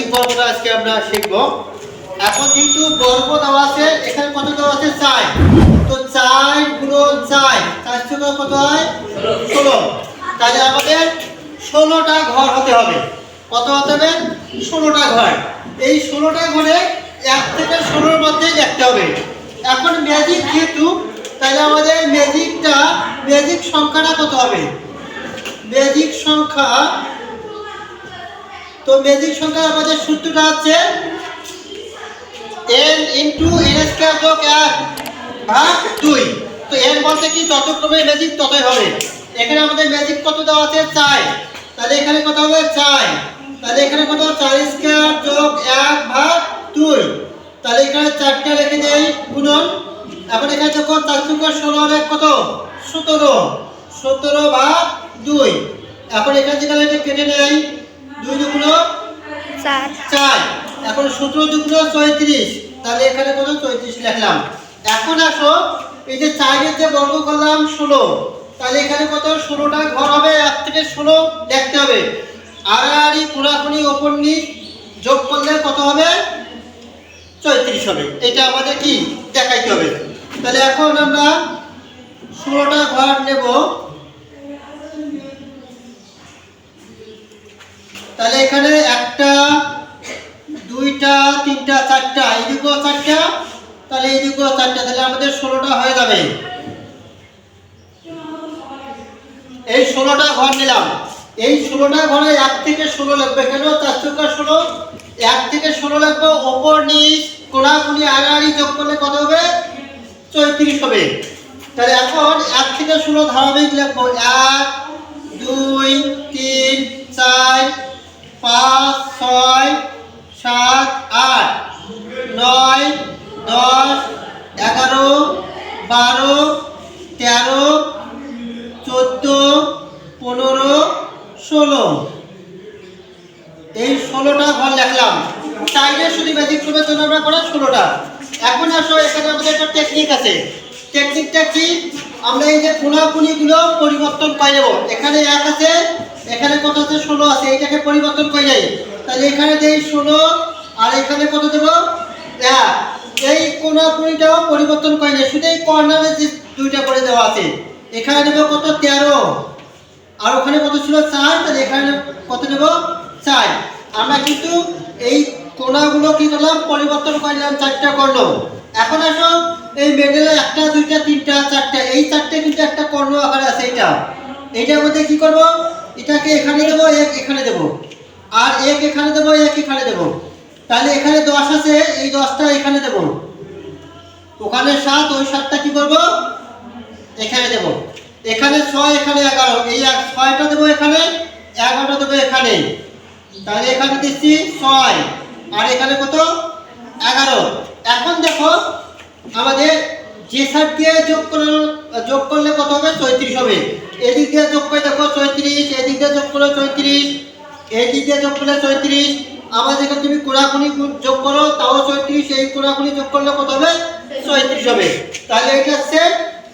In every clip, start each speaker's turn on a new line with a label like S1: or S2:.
S1: Magic বর্গটা আজকে আমরা শিখব। এখন যেহেতু বর্গ দেওয়া আছে, এখানে কত দেওয়া আছে? চার। তো চার গুণন চার চার থেকে কত হয়? ষোলো। তাহলে আমাদের ষোলোটা ঘর হতে হবে। কত হতে হবে? ষোলোটা ঘর। এই ষোলোটা ঘরে এক থেকে ষোলোর মধ্যে দেখতে হবে। এখন ম্যাজিক যেহেতু, তাহলে আমাদের ম্যাজিকটা ম্যাজিক সংখ্যাটা কত হবে? ম্যাজিক সংখ্যা তো ম্যাজিক সংখ্যা আমাদের সূত্রটা আছে n ইন্টু এন স্কোয়ার যোগ এক ভাগ দুই। তো n বলতে কি যত ক্রমে ম্যাজিক ততই হবে। এখানে আমাদের ম্যাজিক কত দেওয়া আছে? চাই তাহলে এখানে কত হবে? চাই তাহলে এখানে কত? চার স্কোয়ার যোগ এক ভাগ দুই। তাহলে এখানে চারটা রেখে দেই গুণন। এখন এখানে যখন চার চুকে ষোলো এক কত? সতেরো। সতেরো ভাগ দুই। এখন এখান থেকে কেটে নেই। দুই দুগুণ
S2: চার।
S1: চার। এখন সতেরো দুগুণ চৌত্রিশ তাহলে এখানে কত? চৌত্রিশ লিখলাম। এখন আসো এই যে চারের যে বর্গ করলাম ষোলো। তাহলে এখানে কত? ষোলোটা ঘর হবে এক থেকে ষোলো দেখতে হবে। আড়াআড়ি কোনাকুনি ওপর নিচ যোগ করলে কত হবে? চৌত্রিশ হবে। এটা আমাদের কি? দেখাইতে হবে। তাহলে এখন আমরা ষোলোটা ঘর নেব। তাহলে এখানে একটা, দুইটা, তিনটা, চারটা, এইদিকেও চারটা, তাহলে এই এইদিকেও চারটা, তাহলে আমাদের ষোলোটা হয়ে যাবে। এই ষোলোটা ঘর নিলাম। এই ষোলোটা ঘরে এক থেকে ষোলো লাগবে। কেন? চার চৌকা ষোলো, এক থেকে ষোলো লাগবে। ওপর নিচ, কোনাকুনি, আড়াআড়ি যোগ করলে কত হবে? চৌত্রিশ হবে। তাহলে এখন এক থেকে ষোলো ধারাবাহিক লাগবো এক নয়, দশ, এগারো, বারো, তেরো, চোদ্দ, পনেরো, ষোলো। এই ষোলোটা ঘর লিখলাম। চাইলে শুধু ম্যাজিক রুমের জন্য আমরা করা ষোলোটা। এখন আসো, এখানে আমাদের একটা টেকনিক আছে। টেকনিকটা কি? আমরা এই যে কোনাকুনিগুলো পরিবর্তন করে নেব। এখানে এক আছে, এখানে কত আছে? ষোলো আছে। এইটাকে পরিবর্তন করে যাই তাহলে এখানে দেই ষোলো, আর এখানে কত দেব? এক এই কোনাকুনিটাও পরিবর্তন করে যাই শুধু এই কর্নারে যে দুইটা করে দেওয়া আছে। এখানে দেবো কত? তেরো। আর ওখানে কত ছিল? চার। তাহলে এখানে কত নেব? চার। আমরা কিন্তু এই কোনাগুলো কি করলাম? পরিবর্তন করলাম চারটা করল এখন আসো, এই মেডেলে একটা, দুইটা, তিনটা, চারটা। এই চারটে কিন্তু একটা কর্ণ আকারে আছে এইটা। এইটার মধ্যে কি করব? এটাকে এখানে দেবো, এক এখানে দেবো। আর এক এখানে দেবো, এক এখানে দেবো। তাহলে এখানে দশ আছে, এই দশটা এখানে দেবো। ওখানে সাত, ওই সাতটা কি করব? এখানে দেব। এখানে ছয়, এখানে এগারো। এই ছয়টা দেবো এখানে, এগারোটা দেবো এখানে। তাহলে এখানে দিচ্ছি ছয়। আর এখানে কত? এগারো। এখন দেখো, আমাদের যে সাত দিয়ে যোগ করলে যোগ করলে কত হবে? চৌত্রিশ হবে। এদিক দিয়ে যোগ করে দেখো চৌত্রিশ এদিক দিয়ে যোগ করলে চৌত্রিশ এদিক দিয়ে যোগ করলে চৌত্রিশ আবার যেখানে তুমি কোড়াকুনি যোগ করো, তাও চৌত্রিশ এই কোড়াকুনি যোগ করলে কত হবে? চৌত্রিশ হবে। তাহলে এটা হচ্ছে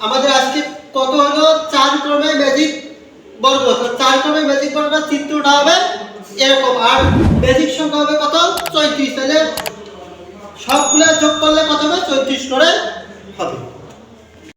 S1: আমাদের আজকে কত হলো? চার ক্রমে ম্যাজিক বর্গ। চার ক্রমে ম্যাজিক বর্গটা চিত্রটা হবে এরকম। আর ম্যাজিক সংখ্যা হবে কত? চৌত্রিশ তাহলে সবগুলো যোগ করলে কত হবে? চৌত্রিশ করে হবে।